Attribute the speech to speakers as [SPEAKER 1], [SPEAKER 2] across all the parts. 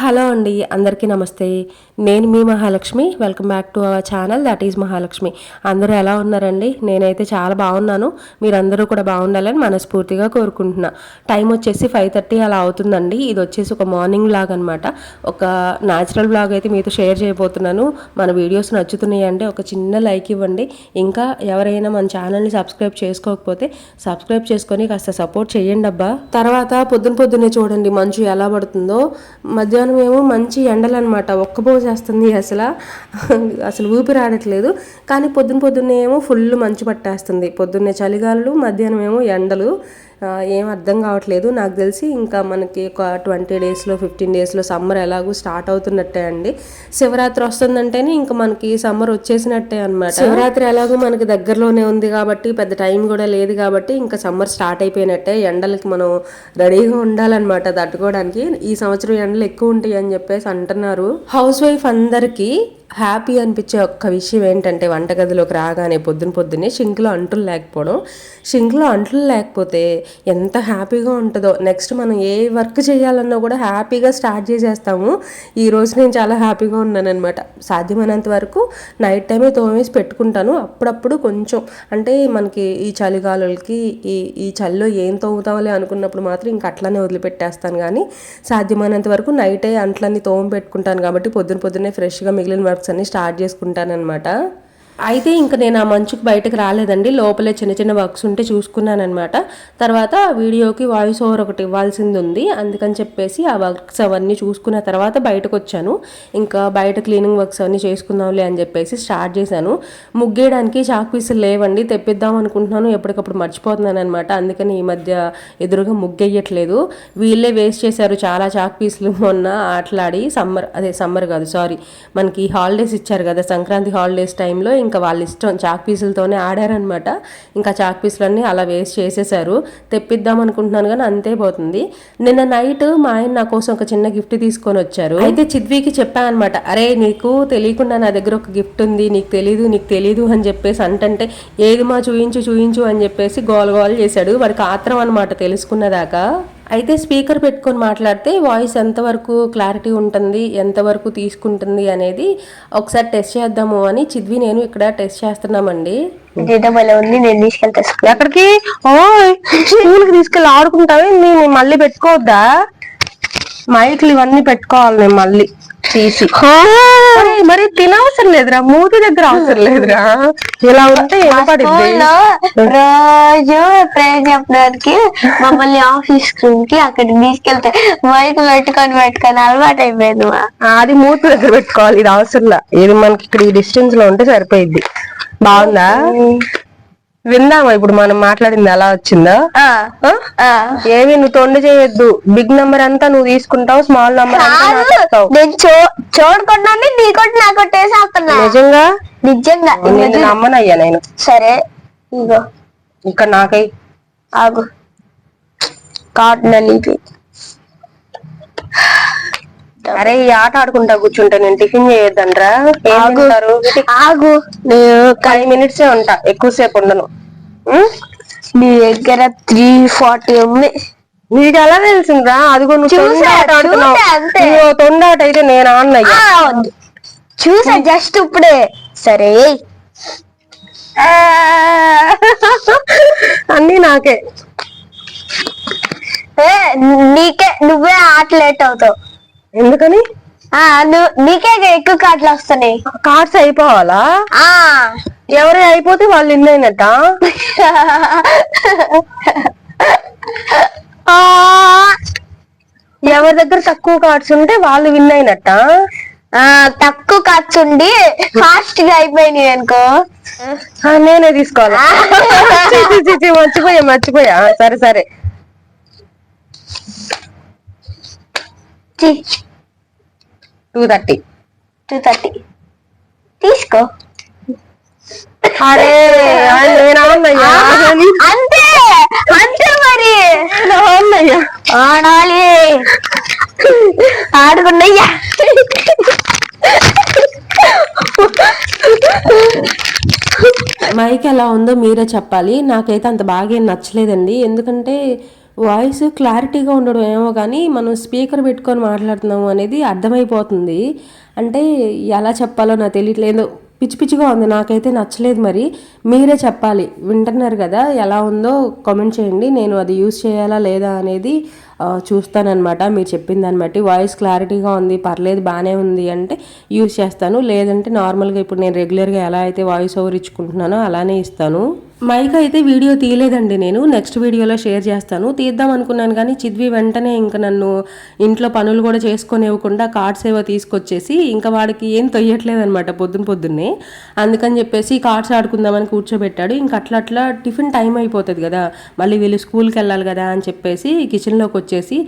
[SPEAKER 1] Hello అండి అందరికీ నమస్తే. నేను మీ Mahalakshmi. Welcome back to our channel. That is Mahalakshmi. అందరూ ఎలా ఉన్నారండి? నేనైతే చాలా బాగున్నాను. మీరందరూ కూడా బాగుండాలని మనస్ఫూర్తిగా కోరుకుంటున్నా. టైం వచ్చేసి ఫైవ్ థర్టీ అలా అవుతుందండి. ఇది వచ్చేసి ఒక మార్నింగ్ బ్లాగ్ అనమాట ఒక న్యాచురల్ బ్లాగ్ అయితే మీతో షేర్ చేయబోతున్నాను. మన వీడియోస్ నచ్చుతున్నాయి అంటే ఒక చిన్న లైక్ ఇవ్వండి. ఇంకా ఎవరైనా మన ఛానల్ని సబ్స్క్రైబ్ చేసుకోకపోతే సబ్స్క్రైబ్ చేసుకొని కాస్త సపోర్ట్ చేయండి అబ్బా తర్వాత పొద్దున పొద్దున్నే చూడండి మంచు ఎలా పడుతుందో. మధ్యాహ్నం ఏమో మంచి ఎండలు అనమాట ఒక్కబోసేస్తుంది అసలు. అసలు ఊపిరి ఆడట్లేదు కానీ పొద్దున పొద్దున్నే ఏమో ఫుల్ మంచు పట్టేస్తుంది. పొద్దున్నే చలిగాలు మధ్యాహ్నం ఏమో ఎండలు. ఏం అర్థం కావట్లేదు. నాకు తెలిసి ఇంకా మనకి ఒక ట్వంటీ డేస్లో ఫిఫ్టీన్ డేస్లో సమ్మర్ ఎలాగో స్టార్ట్ అవుతున్నట్టే అండి. శివరాత్రి వస్తుందంటేనే ఇంకా మనకి సమ్మర్ వచ్చేసినట్టే అనమాట శివరాత్రి ఎలాగో మనకి దగ్గరలోనే ఉంది కాబట్టి పెద్ద టైం కూడా లేదు కాబట్టి ఇంకా సమ్మర్ స్టార్ట్ అయిపోయినట్టే. ఎండలకి మనం రెడీగా ఉండాలన్నమాట తట్టుకోవడానికి. ఈ సంవత్సరం ఎండలు ఎక్కువ ఉంటాయి అని చెప్పేసి అంటున్నారు. హౌస్ వైఫ్ అందరికీ హ్యాపీ అనిపించే ఒక్క విషయం ఏంటంటే వంటగదిలోకి రాగానే పొద్దున పొద్దున్నే షింక్లో అంటులు లేకపోవడం. షింక్లో అంటులు లేకపోతే ఎంత హ్యాపీగా ఉంటుందో. నెక్స్ట్ మనం ఏ వర్క్ చేయాలన్నా కూడా హ్యాపీగా స్టార్ట్ చేసేస్తాము. ఈరోజు నేను చాలా హ్యాపీగా ఉన్నానమాట సాధ్యమైనంత వరకు నైట్ టైమే తోమేసి పెట్టుకుంటాను. అప్పుడప్పుడు కొంచెం అంటే మనకి ఈ చలిగాలులకి ఈ ఈ చలిలో ఏం తోముతామలే అనుకున్నప్పుడు మాత్రం ఇంక అట్లానే వదిలిపెట్టేస్తాను. కానీ సాధ్యమైనంత వరకు నైటే అంట్లన్నీ తోమ పెట్టుకుంటాను కాబట్టి పొద్దున పొద్దున్నే ఫ్రెష్గా మిగిలిన వర్క్స్ అన్ని స్టార్ట్ చేసుకుంటానమాట అయితే ఇంకా నేను ఆ మంచుకు బయటకు రాలేదండి. లోపలే చిన్న చిన్న వర్క్స్ ఉంటే చూసుకున్నానమాట తర్వాత వీడియోకి వాయిస్ ఓవర్ ఒకటి ఇవ్వాల్సింది ఉంది అందుకని చెప్పేసి ఆ వర్క్స్ అవన్నీ చూసుకున్న తర్వాత బయటకు వచ్చాను ఇంకా బయట క్లీనింగ్ వర్క్స్ అవన్నీ చేసుకుందాంలే అని చెప్పేసి స్టార్ట్ చేశాను. ముగ్గేయడానికి చాక్ పీసులు లేవండి. తెప్పిద్దాం అనుకుంటున్నాను. ఎప్పటికప్పుడు మర్చిపోతున్నాను అనమాట అందుకని ఈ మధ్య ఎదురుగా ముగ్గేయట్లేదు. వీళ్ళే వేస్ట్ చేశారు చాలా చాక్ పీసులు మొన్న ఆటలాడి సమ్మర్ అదే సమ్మర్ కాదు సారీ. మనకి హాలిడేస్ ఇచ్చారు కదా సంక్రాంతి హాలిడేస్ టైంలో ఇంకా వాళ్ళ ఇష్టం చాక్ పీసులతోనే ఆడారనమాట ఇంకా చాక్ పీసులన్నీ అలా వేస్ట్ చేసేసారు. తెప్పిద్దాం అనుకుంటున్నాను కానీ అంతే పోతుంది. నిన్న నైట్ మా ఆయన నా కోసం ఒక చిన్న గిఫ్ట్ తీసుకొని వచ్చారు. అయితే చిద్వికి చెప్పానమాట అరే నీకు తెలియకుండా నా దగ్గర ఒక గిఫ్ట్ ఉంది నీకు తెలీదు నీకు తెలీదు అని చెప్పేసి అంటంటే ఏది మా చూయించు చూయించు అని చెప్పేసి గోల గోల చేశాడు. వాడికి ఆత్రం అనమాట తెలుసుకున్నదాకా. అయితే స్పీకర్ పెట్టుకొని మాట్లాడితే వాయిస్ ఎంతవరకు క్లారిటీ ఉంటుంది ఎంతవరకు తీసుకుంటుంది అనేది ఒకసారి టెస్ట్ చేద్దాము అని చిద్వి నేను ఇక్కడ టెస్ట్ చేస్తున్నామండి.
[SPEAKER 2] ఇదేదో భలే ఉంది నేను తీసుకెళ్తా
[SPEAKER 1] ఎక్కడికి ఓ తీసుకెళ్ళి ఆడుకుంటావే నేను మళ్ళీ పెట్టుకోవద్దా? మైక్లు ఇవన్నీ పెట్టుకోవాలి నేను మళ్ళీ. తీసి మరి తినవసరం లేదురా మూతి దగ్గర అవసరం లేదురా. ఇలా ఉంటే ఏర్పడింది
[SPEAKER 2] రోజు ప్రేయర్ చెప్పడానికి మమ్మల్ని ఆఫీస్ రూమ్కి అక్కడ తీసుకెళ్తే మైక్ పెట్టుకొని పెట్టుకొని అలవాటు అయిపోయింది
[SPEAKER 1] అది మూతి దగ్గర పెట్టుకోవాలి ఇది అవసరంలా. ఇది మనకి ఇక్కడ ఈ డిస్టెన్స్లో ఉంటే సరిపోయిద్ది. బాగుందా? విందామా? ఇప్పుడు మనం మాట్లాడింది ఎలా వచ్చిందా. ఏమి నువ్వు తొండి చేయొద్దు. బిగ్ నంబర్ అంతా నువ్వు తీసుకుంటావు స్మాల్ నంబర్.
[SPEAKER 2] నేను చో చూడకుండానే నీ కొట్టి నా కొట్టేసి ఆపుతున్నా.
[SPEAKER 1] నిజంగా?
[SPEAKER 2] నిజంగా.
[SPEAKER 1] నమ్మనయ్యా నేను.
[SPEAKER 2] సరే ఇగో.
[SPEAKER 1] ఇక్కడ నాకై.
[SPEAKER 2] ఆగు. కాటన్ అనేది
[SPEAKER 1] అరే ఈ ఆట ఆడుకుంటా కూర్చుంటా నేను టిఫిన్ చేయొద్దంట్రా ఏం
[SPEAKER 2] ఆగు.
[SPEAKER 1] తింటారు?
[SPEAKER 2] ఆగు. నేను
[SPEAKER 1] ఫైవ్ మినిట్స్ ఉంటా ఎక్కువసేపు ఉండను. ఉం?
[SPEAKER 2] నీ దగ్గర త్రీ ఫార్టీ ఉంది.
[SPEAKER 1] నీకు ఎలా తెలిసిందిరా అదిగో నువ్వు
[SPEAKER 2] చూసా,
[SPEAKER 1] తొండి ఆట ఆడుతున్నావు.
[SPEAKER 2] చూసా, అంతే.
[SPEAKER 1] నువ్వు తొండి ఆట అయితే నేను
[SPEAKER 2] ఆ, వద్దు. చూసా జస్ట్ ఇప్పుడే. సరే.
[SPEAKER 1] అన్నీ నాకే.
[SPEAKER 2] ఏ, నీకే నువ్వే ఆట లేట్ అవుతావు.
[SPEAKER 1] ఎందుకని?
[SPEAKER 2] ఆ, నువ్వు నీకే ఎక్కువ కాటలు వస్తున్నాయి.
[SPEAKER 1] కార్డ్స్ అయిపోవాలా?
[SPEAKER 2] ఆ.
[SPEAKER 1] ఎవరు అయిపోతే వాళ్ళు ఇన్ అయినట్ట? ఎవరి దగ్గర తక్కువ కార్డ్స్ ఉంటే వాళ్ళు విన్ అయినట్ట?
[SPEAKER 2] ఆ, తక్కువ ఖర్చు ఉండి ఫాస్ట్గా అయిపోయినాయి అనుకో.
[SPEAKER 1] ఆ, నేనే తీసుకోవాలా? చి, చి, చి, చి, మర్చిపోయా మర్చిపోయా. సరే సరే. టూ థర్టీ
[SPEAKER 2] టూ థర్టీ తీసుకో.
[SPEAKER 1] అరే
[SPEAKER 2] అంతే. అంతే మరి. ఆడాలి. ఆడుకున్నయ్యా.
[SPEAKER 1] మైక్ ఎలా ఉందో మీరే చెప్పాలి. నాకైతే అంత బాగా ఏం నచ్చలేదండి. ఎందుకంటే వాయిస్ క్లారిటీగా ఉండడం ఏమో కానీ మనం స్పీకర్ పెట్టుకొని మాట్లాడుతున్నాము అనేది అర్థమైపోతుంది. అంటే ఎలా చెప్పాలో నాకు తెలియట్లేదు పిచ్చి పిచ్చిగా ఉంది. నాకైతే నచ్చలేదు మరి. మీరే చెప్పాలి. వింటున్నారు కదా ఎలా ఉందో కామెంట్ చేయండి. నేను అది యూస్ చేయాలా లేదా అనేది ఆ, చూస్తానన్నమాట. మీరు చెప్పిన దాన్ని బట్టి. వాయిస్ క్లారిటీగా ఉంది. పర్లేదు బాగానే ఉంది అంటే యూస్ చేస్తాను. లేదంటే నార్మల్గా ఇప్పుడు నేను రెగ్యులర్గా ఎలా అయితే వాయిస్ ఓవర్ ఇచ్చుకుంటున్నానో అలానే ఇస్తాను. మైక్ అయితే వీడియో తీయలేదండి నేను. నెక్స్ట్ వీడియోలో షేర్ చేస్తాను. తీద్దాం అనుకున్నాను కానీ చిద్వి వెంటనే ఇంకా నన్ను ఇంట్లో పనులు కూడా చేసుకొనివ్వకుండా కార్డ్స్ ఏవో తీసుకొచ్చేసి ఇంకా వాడికి ఏం తొయ్యట్లేదు అనమాట పొద్దున పొద్దున్నే. అందుకని చెప్పేసి కార్డ్స్ ఆడుకుందామని కూర్చోబెట్టాడు. ఇంకా అట్లా అట్లా టిఫిన్ టైం అయిపోతుంది కదా. మళ్ళీ వీళ్ళు స్కూల్కి వెళ్ళాలి కదా అని చెప్పేసి కిచెన్లోకి వచ్చేసి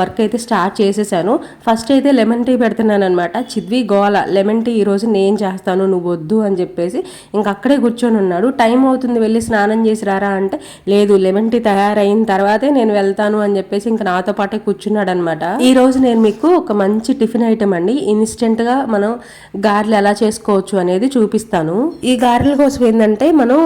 [SPEAKER 1] వర్క్ అయితే స్టార్ట్ చేసేసాను. ఫస్ట్ అయితే లెమన్ టీ పెడుతున్నాను అనమాట చిద్వి గోల లెమన్ టీ ఈరోజు నేను చేస్తాను నువ్వు వద్దు అని చెప్పేసి ఇంకా అక్కడే కూర్చొని ఉన్నాడు. టైం అవుతుంది వెళ్ళి స్నానం చేసి రారా అంటే లేదు లెమన్ టీ తయారైన తర్వాతే నేను వెళ్తాను అని చెప్పేసి ఇంకా నాతో పాటే కూర్చున్నాడు అనమాట ఈ రోజు నేను మీకు ఒక మంచి టిఫిన్ ఐటమ్ అండి. ఇన్స్టెంట్గా మనం గారెలు ఎలా చేసుకోవచ్చు అనేది చూపిస్తాను. ఈ గారెల కోసం ఏంటంటే మనం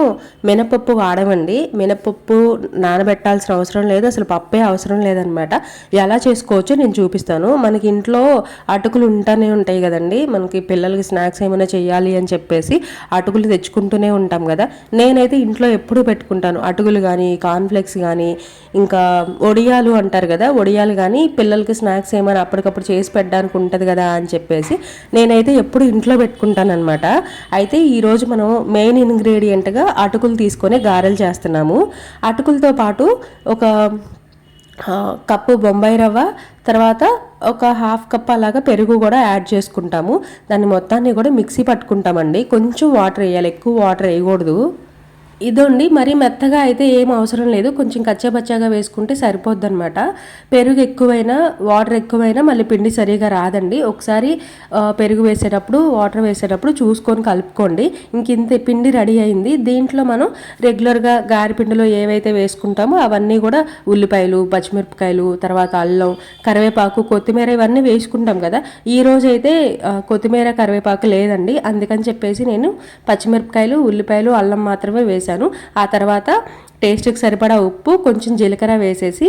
[SPEAKER 1] మినపప్పు వాడమండి. మినపప్పు నానబెట్టాల్సిన అవసరం లేదు. అసలు పప్పే అవసరం లేదనమాట. ఎలా చేసుకోవచ్చో నేను చూపిస్తాను. మనకి ఇంట్లో అటుకులు ఉంటానే ఉంటాయి కదండి. మనకి పిల్లలకి స్నాక్స్ ఏమైనా చేయాలి అని చెప్పేసి అటుకులు తెచ్చుకుంటూనే ఉంటాం కదా. నేనైతే ఇంట్లో ఎప్పుడూ పెట్టుకుంటాను. అటుకులు కానీ కార్న్ఫ్లెక్స్ కానీ ఇంకా ఒడియాలు అంటారు కదా ఒడియాలు కానీ పిల్లలకి స్నాక్స్ ఏమైనా అప్పటికప్పుడు చేసి పెట్టడానికి ఉంటుంది కదా అని చెప్పేసి నేనైతే ఎప్పుడు ఇంట్లో పెట్టుకుంటాను అనమాట అయితే ఈరోజు మనం మెయిన్ ఇంగ్రీడియంట్గా అటుకులు తీసుకొని గారెలు చేస్తున్నాము. అటుకులతో పాటు ఒక కప్పు బొంబాయి రవ్వ తర్వాత ఒక హాఫ్ కప్ అలాగా పెరుగు కూడా యాడ్ చేసుకుంటాము. దాన్ని మొత్తాన్ని కూడా మిక్సీ పట్టుకుంటామండి. కొంచెం వాటర్ వేయాలి. ఎక్కువ వాటర్ వేయకూడదు. ఇదండి. మరీ మెత్తగా అయితే ఏం అవసరం లేదు. కొంచెం కచ్చాపచ్చాగా వేసుకుంటే సరిపోద్ది అనమాట పెరుగు ఎక్కువైనా వాటర్ ఎక్కువైనా మళ్ళీ పిండి సరిగా రాదండి. ఒకసారి పెరుగు వేసేటప్పుడు వాటర్ వేసేటప్పుడు చూసుకొని కలుపుకోండి. ఇంక ఇంత పిండి రెడీ అయింది. దీంట్లో మనం రెగ్యులర్గా గారిపిండిలో ఏవైతే వేసుకుంటామో అవన్నీ కూడా ఉల్లిపాయలు పచ్చిమిరపకాయలు తర్వాత అల్లం కరివేపాకు కొత్తిమీర ఇవన్నీ వేసుకుంటాం కదా. ఈ రోజు అయితే కొత్తిమీర కరివేపాకు లేదండి. అందుకని చెప్పేసి నేను పచ్చిమిరపకాయలు ఉల్లిపాయలు అల్లం మాత్రమే వేసాను వేశాను ఆ తర్వాత టేస్ట్కి సరిపడా ఉప్పు కొంచెం జీలకర్ర వేసేసి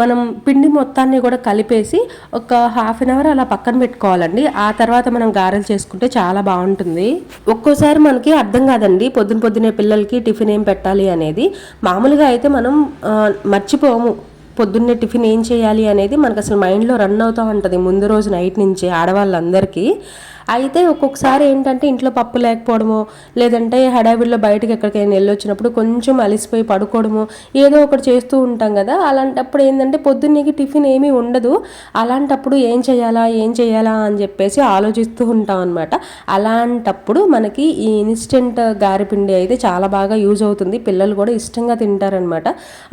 [SPEAKER 1] మనం పిండి మొత్తాన్ని కూడా కలిపేసి ఒక హాఫ్ అన్ అవర్ అలా పక్కన పెట్టుకోవాలండి. ఆ తర్వాత మనం గారెలు చేసుకుంటే చాలా బాగుంటుంది. ఒక్కోసారి మనకి అర్థం కాదండి. పొద్దున పొద్దునే పిల్లలకి టిఫిన్ ఏం పెట్టాలి అనేది. మామూలుగా అయితే మనం మర్చిపోము. పొద్దున్నే టిఫిన్ ఏం చేయాలి అనేది మనకు అసలు మైండ్లో రన్ అవుతూ ఉంటుంది ముందు రోజు నైట్ నుంచి ఆడవాళ్ళందరికీ. అయితే ఒక్కొక్కసారి ఏంటంటే ఇంట్లో పప్పు లేకపోవడము లేదంటే హడావిడిలో బయటకి ఎక్కడికైనా వెళ్ళొచ్చినప్పుడు కొంచెం అలిసిపోయి పడుకోవడము ఏదో ఒకటి చేస్తూ ఉంటాం కదా. అలాంటప్పుడు ఏంటంటే పొద్దున్నకి టిఫిన్ ఏమీ ఉండదు. అలాంటప్పుడు ఏం చేయాలా ఏం చేయాలా అని చెప్పేసి ఆలోచిస్తూ ఉంటాం అనమాట అలాంటప్పుడు మనకి ఈ ఇన్స్టెంట్ గారెపిండి అయితే చాలా బాగా యూజ్ అవుతుంది. పిల్లలు కూడా ఇష్టంగా తింటారనమాట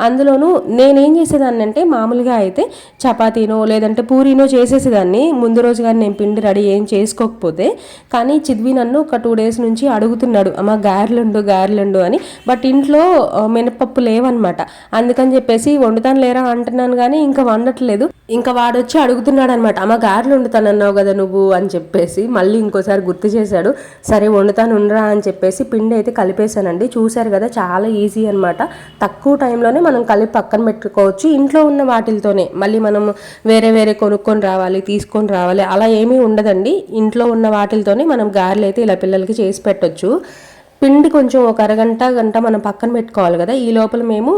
[SPEAKER 1] అందులోనూ నేనేం చేసేదాన్ని అంటే మామూలుగా అయితే చపాతీనో లేదంటే పూరీనో చేసేసేదాన్ని. ముందు రోజు కానీ నేను పిండి రెడీ ఏం చేసుకోకపోతే. కానీ చిద్వి నన్ను ఒక టూ డేస్ నుంచి అడుగుతున్నాడు అమ్మ గారెలుండు గారెలుండు అని. బట్ ఇంట్లో మినపప్పు లేవన్నమాట. అందుకని చెప్పేసి వండుతాను లేరా అంటున్నాను కానీ ఇంకా వండట్లేదు. ఇంకా వాడు వచ్చి అడుగుతున్నాడు అనమాట అమ్మ గారెలు వండుతానన్నావు కదా నువ్వు అని చెప్పేసి మళ్ళీ ఇంకోసారి గుర్తు చేశాడు సరే వండుతాను ఉండరా అని చెప్పేసి పిండి అయితే కలిపేశానండి. చూశారు కదా చాలా ఈజీ అనమాట తక్కువ టైంలోనే మనం కలిపి పక్కన పెట్టుకోవచ్చు. ఇంట్లో ఉన్న వాటితోనే మళ్ళీ మనం వేరే వేరే కొనుక్కొని రావాలి తీసుకొని రావాలి అలా ఏమీ ఉండదండి. ఇంట్లో ఉన్న వాటితోనే మనం గారెలు అయితే ఇలా పిల్లలకి చేసి పెట్టొచ్చు. పిండి కొంచెం ఒక అరగంట గంట మనం పక్కన పెట్టుకోవాలి కదా. ఈ లోపల మేము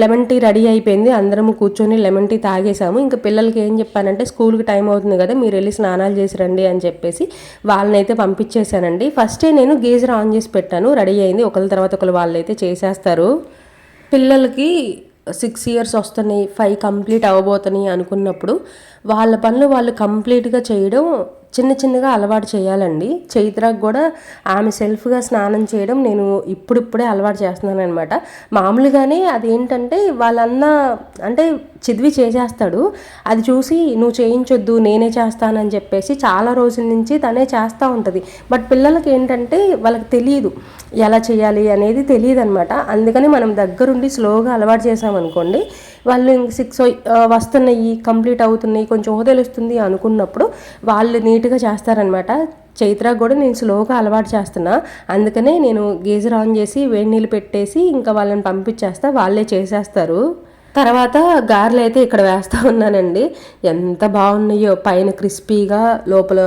[SPEAKER 1] లెమన్ టీ రెడీ అయిపోయింది. అందరము కూర్చొని లెమన్ టీ తాగేసాము. ఇంకా పిల్లలకి ఏం చెప్పానంటే స్కూల్కి టైం అవుతుంది కదా మీరు వెళ్ళి స్నానాలు చేసి రండి అని చెప్పేసి వాళ్ళనైతే పంపించేశానండి ఫస్టే నేను గీజర్ ఆన్ చేసి పెట్టాను. రెడీ అయింది. ఒకరి తర్వాత ఒకరు వాళ్ళైతే చేసేస్తారు. పిల్లలకి సిక్స్ ఇయర్స్ వస్తున్నాయి ఫైవ్ కంప్లీట్ అవ్వబోతున్నాయి అనుకున్నప్పుడు వాళ్ళ పనులు వాళ్ళు కంప్లీట్గా చేయడం చిన్న చిన్నగా అలవాటు చేయాలండి. చైత్రకు కూడా ఆమె సెల్ఫ్గా స్నానం చేయడం నేను ఇప్పుడిప్పుడే అలవాటు చేస్తున్నాను అనమాట మామూలుగానే అదేంటంటే వాళ్ళన్న అంటే చిదివి చేసేస్తాడు. అది చూసి నువ్వు చేయించొద్దు నేనే చేస్తానని చెప్పేసి చాలా రోజుల నుంచి తనే చేస్తూ ఉంటుంది. బట్ పిల్లలకి ఏంటంటే వాళ్ళకి తెలియదు ఎలా చేయాలి అనేది తెలియదు అనమాట అందుకని మనం దగ్గరుండి స్లోగా అలవాటు చేసామనుకోండి వాళ్ళు ఇంక సిక్స్ వస్తున్నాయి కంప్లీట్ అవుతున్నాయి కొంచెం తెలుస్తుంది అనుకున్నప్పుడు వాళ్ళు నీట్గా చేస్తారనమాట చైత్ర కూడా నేను స్లోగా అలవాటు చేస్తున్నా. అందుకనే నేను గీజర్ ఆన్ చేసి వేడి నీళ్ళు పెట్టేసి ఇంకా వాళ్ళని పంపించేస్తా వాళ్ళే చేసేస్తారు. తర్వాత గారెలు అయితే ఇక్కడ వేస్తూ ఉన్నానండి. ఎంత బాగున్నాయో. పైన క్రిస్పీగా లోపల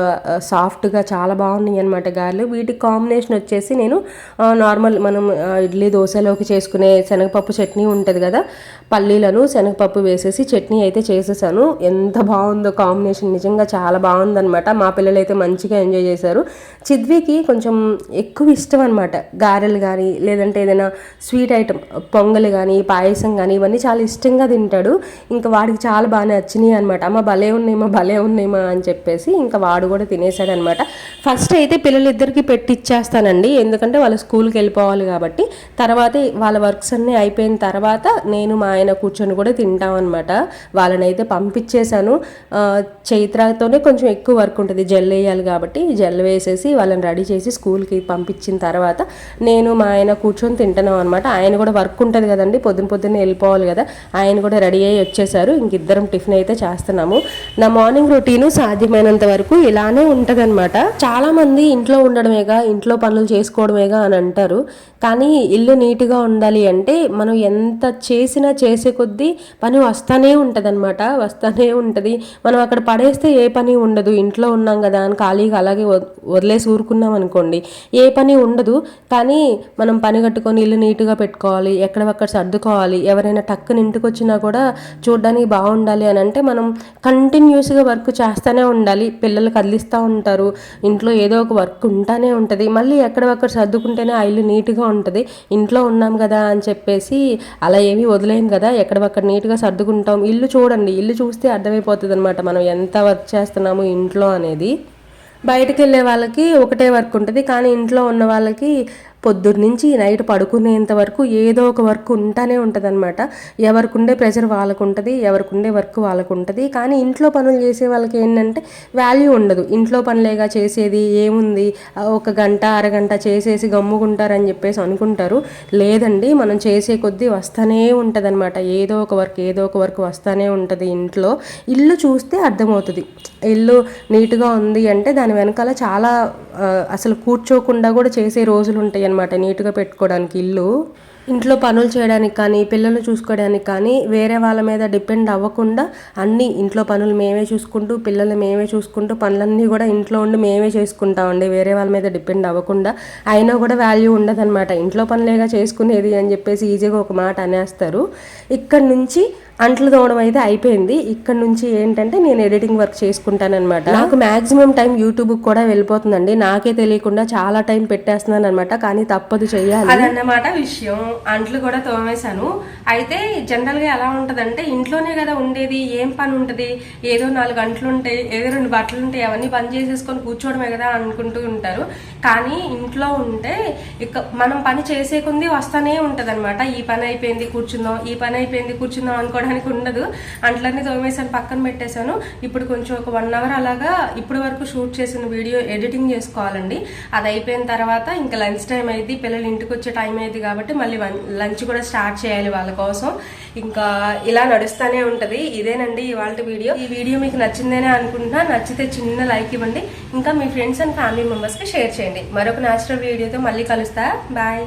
[SPEAKER 1] సాఫ్ట్గా చాలా బాగున్నాయి అనమాట గారెలు. వీటి కాంబినేషన్ వచ్చేసి నేను నార్మల్ మనం ఇడ్లీ దోశలోకి చేసుకునే శనగపప్పు చట్నీ ఉంటుంది కదా. పల్లీలను శనగపప్పు వేసేసి చట్నీ అయితే చేసేసాను. ఎంత బాగుందో కాంబినేషన్. నిజంగా చాలా బాగుందనమాట మా పిల్లలు అయితే మంచిగా ఎంజాయ్ చేశారు. చిద్వికి కొంచెం ఎక్కువ ఇష్టం అనమాట గారెలు కానీ లేదంటే ఏదైనా స్వీట్ ఐటమ్ పొంగల్ కానీ పాయసం కానీ ఇవన్నీ చాలా ఇష్టం. ఇష్టంగా తింటాడు. ఇంకా వాడికి చాలా బాగా నచ్చినాయి అనమాట అమ్మ భలే ఉన్నాయమ్మా భలే ఉన్నాయమ్మా అని చెప్పేసి ఇంకా వాడు కూడా తినేసాడు అనమాట ఫస్ట్ అయితే పిల్లలిద్దరికి పెట్టిచ్చేస్తానండి. ఎందుకంటే వాళ్ళ స్కూల్కి వెళ్ళిపోవాలి కాబట్టి. తర్వాత వాళ్ళ వర్క్స్ అన్నీ అయిపోయిన తర్వాత నేను మా ఆయన కూర్చొని కూడా తింటాం అనమాట వాళ్ళని అయితే పంపించేశాను. చైత్రాలతోనే చైత్రతోనే కొంచెం ఎక్కువ వర్క్ ఉంటుంది. జెల్ వేయాలి కాబట్టి జెల్ వేసేసి వాళ్ళని రెడీ చేసి స్కూల్కి పంపించిన తర్వాత నేను మా ఆయన కూర్చొని తింటున్నాం అనమాట ఆయన కూడా వర్క్ ఉంటుంది కదండి. పొద్దున పొద్దున్నే వెళ్ళిపోవాలి కదా. ఆయన కూడా రెడీ అయ్యి వచ్చేసారు. ఇంక ఇద్దరం టిఫిన్ అయితే చేస్తున్నాము. నా మార్నింగ్ రొటీను సాధ్యమైనంత వరకు ఇలానే ఉంటదన్నమాట. చాలా మంది ఇంట్లో ఉండడమేగా ఇంట్లో పనులు చేసుకోవడమేగా అని అంటారు. కానీ ఇల్లు నీట్గా ఉండాలి అంటే మనం ఎంత చేసినా చేసే కొద్దీ పని వస్తానే ఉంటుందన్నమాట. వస్తానే ఉంటుంది. మనం అక్కడ పడేస్తే ఏ పని ఉండదు. ఇంట్లో ఉన్నాం కదా అని ఖాళీగా అలాగే వదిలేసి ఊరుకున్నాం అనుకోండి. ఏ పని ఉండదు. కానీ మనం పని కట్టుకొని ఇల్లు నీట్గా పెట్టుకోవాలి. ఎక్కడ సర్దుకోవాలి. ఎవరైనా టక్కుని ఇంటికి వచ్చినా కూడా చూడడానికి బాగుండాలి అని అంటే మనం కంటిన్యూస్గా వర్క్ చేస్తూనే ఉండాలి. పిల్లలు కదిలిస్తూ ఉంటారు. ఇంట్లో ఏదో ఒక వర్క్ ఉంటానే ఉంటుంది. మళ్ళీ ఎక్కడవక్కడ సర్దుకుంటేనే ఆ ఇల్లు నీట్గా ఉంటుంది. ఇంట్లో ఉన్నాం కదా అని చెప్పేసి అలా ఏమీ వదిలేం కదా. ఎక్కడవక్కడ నీట్గా సర్దుకుంటాం. ఇల్లు చూడండి. ఇల్లు చూస్తే అర్థమైపోతుంది అనమాట మనం ఎంత వర్క్ చేస్తున్నాము ఇంట్లో అనేది. బయటకు వెళ్ళే వాళ్ళకి ఒకటే వర్క్ ఉంటుంది. కానీ ఇంట్లో ఉన్న వాళ్ళకి పొద్దున్నుంచి నైట్ పడుకునేంత వరకు ఏదో ఒక వర్క్ ఉంటానే ఉంటుంది అనమాట ఎవరికి ఉండే ప్రెషర్ వాళ్ళకు ఉంటుంది ఎవరికి ఉండే వర్క్ వాళ్ళకు ఉంటుంది కానీ ఇంట్లో పనులు చేసే వాళ్ళకి ఏంటంటే వాల్యూ ఉండదు. ఇంట్లో పనులేగా చేసేది ఏముంది? ఒక గంట అరగంట చేసేసి గమ్ముకుంటారని చెప్పేసి అనుకుంటారు. లేదండి మనం చేసే కొద్దీ వస్తానే ఉంటుంది అనమాట ఏదో ఒక వర్క్ ఏదో ఒక వర్క్ వస్తానే ఉంటుంది ఇంట్లో. ఇల్లు చూస్తే అర్థమవుతుంది. ఇల్లు నీట్గా ఉంది అంటే దాని వెనకాల చాలా అసలు కూర్చోకుండా కూడా చేసే రోజులు ఉంటాయి అనమాట నీట్గా పెట్టుకోవడానికి ఇల్లు. ఇంట్లో పనులు చేయడానికి కానీ పిల్లలు చూసుకోవడానికి కానీ వేరే వాళ్ళ మీద డిపెండ్ అవ్వకుండా అన్నీ ఇంట్లో పనులు మేమే చూసుకుంటూ పిల్లలు మేమే చూసుకుంటూ పనులన్నీ కూడా ఇంట్లో ఉండి మేమే చేసుకుంటామండి వేరే వాళ్ళ మీద డిపెండ్ అవ్వకుండా అయినా కూడా వాల్యూ ఉండదన్నమాట. ఇంట్లో పనులేగా చేసుకునేది అని చెప్పేసి ఈజీగా ఒక మాట అనేస్తారు. ఇక్కడ నుంచి అంట్లు తోవడం అయితే అయిపోయింది. ఇక్కడ నుంచి ఏంటంటే నేను ఎడిటింగ్ వర్క్ చేసుకుంటానమాట నాకు మాక్సిమం టైం యూట్యూబ్ కూడా వెళ్ళిపోతుందండి. నాకే తెలియకుండా చాలా టైం పెట్టేస్తున్నాను అనమాట కానీ తప్పదు చేయాలి. అదన్నమాట విషయం. అంట్లు కూడా తోమేశాను. అయితే జనరల్గా ఎలా ఉంటదంటే ఇంట్లోనే కదా ఉండేది. ఏం పని ఉంటది? ఏదో నాలుగు అంట్లు ఉంటాయి ఏదో రెండు బట్టలు ఉంటాయి అవన్నీ పని చేసేసుకొని కూర్చోవడమే కదా అనుకుంటూ ఉంటారు. కానీ ఇంట్లో ఉంటే ఇక మనం పని చేసే కొంది వస్తానే ఉంటది ఈ పని అయిపోయింది కూర్చుందాం ఈ పని అయిపోయింది కూర్చుందాం దానికి ఉండదు. అంట్లన్నీ తోమేసాను పక్కన పెట్టేశాను. ఇప్పుడు కొంచెం ఒక వన్ అవర్ అలాగా ఇప్పటి వరకు షూట్ చేసిన వీడియో ఎడిటింగ్ చేసుకోవాలండి. అది అయిపోయిన తర్వాత ఇంకా లంచ్ టైం అయింది. పిల్లలు ఇంటికి వచ్చే టైం అయింది కాబట్టి మళ్ళీ లంచ్ కూడా స్టార్ట్ చేయాలి వాళ్ళ కోసం. ఇంకా ఇలా నడుస్తూనే ఉంటుంది. ఇదేనండి ఇవాళ వీడియో. ఈ వీడియో మీకు నచ్చిందేనే అనుకుంటున్నా. నచ్చితే చిన్న లైక్ ఇవ్వండి. ఇంకా మీ ఫ్రెండ్స్ అండ్ ఫ్యామిలీ మెంబర్స్కి షేర్ చేయండి. మరొక న్యాచురల్ వీడియోతో మళ్ళీ కలుస్తా. బాయ్.